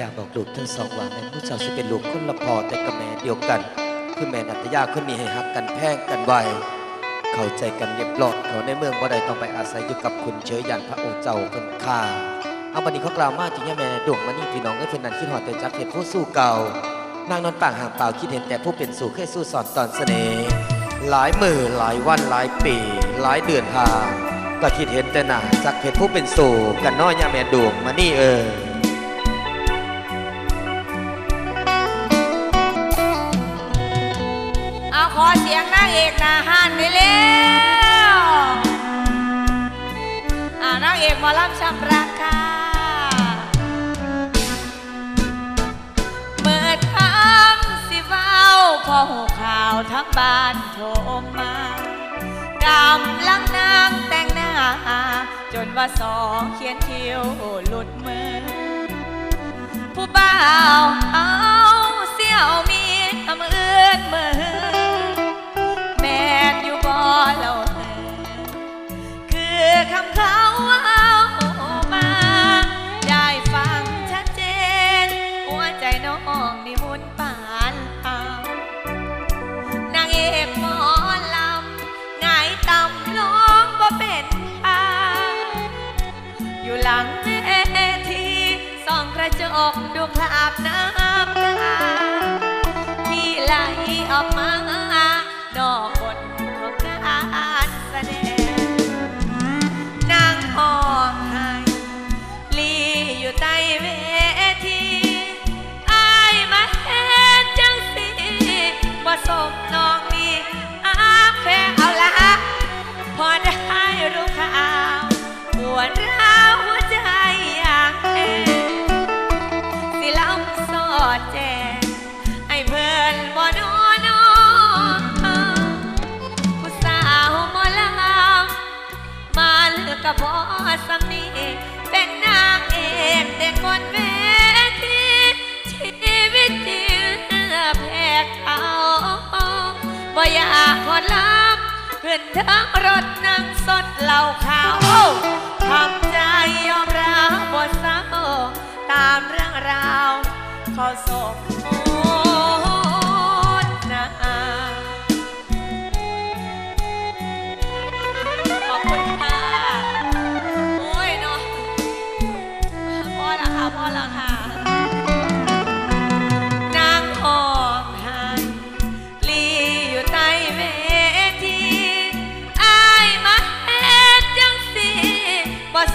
ยาบอกลูกทั้งสองว่าแม่ผู้เจ้าสิเป็นลูกคนละพอแต่กับแม่เดียวกัน คือแม่นัตยาคนนี้ให้ฮักกันแพงกันไวเข้าใจกันเรียบร้อยเขาในเมืองบ่ได้ต้องไปอาศัยอยู่กับคุณเฉยยันพระองค์เจ้าคนข้าเอาบัดนี้เขากล่าวมาถึงย่าแม่ดวงมานี่พี่น้องเอ้ยเพิ่นนั้นคิดฮอดแต่จักเห็นผู้สู้เก่านางนอนป่างห่างเปล่าคิดเห็นแต่ผู้เป็นสู่เคยสู้สอนตอนเสน่ห์หลายมือหลายวันหลายปี หลายเดือนห่างก็คิดเห็นแต่หน้าจักเห็นผู้เป็นสู่กันน้อยยาแม่ดวงมานี่เออ อาขอเสียงนางเอกนาหันไปเร็วอ่านางเอกหมอลำชำรักค่ะเมื่อคำสิเฝ้าพอหูข่าวทั้งบ้านโทรมากำลังนางแต่งหน้า จนว่าสองเขียนคิ้วหลุดมือ ผู้บ่าว อกระจกดูคราบน้ำตาที่ไหลออกมา บ่อยากขอลำขึ้นทั้งรถนั่งสดเหล่าขาวทำใจยอมรับว่าเศร้าตามเรื่องราวเขอสม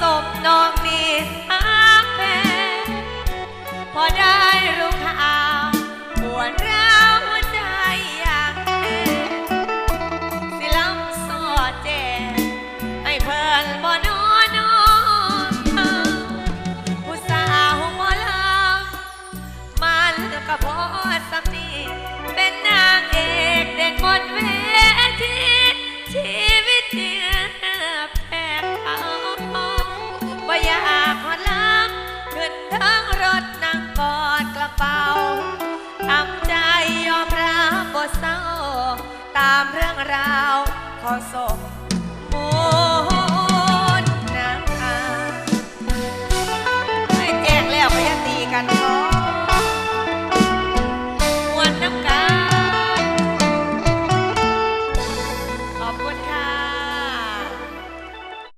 สมน้องนี่อาแฟนพอได้รู้ข่าวปวดร้ามเรื่องราวขอส่ง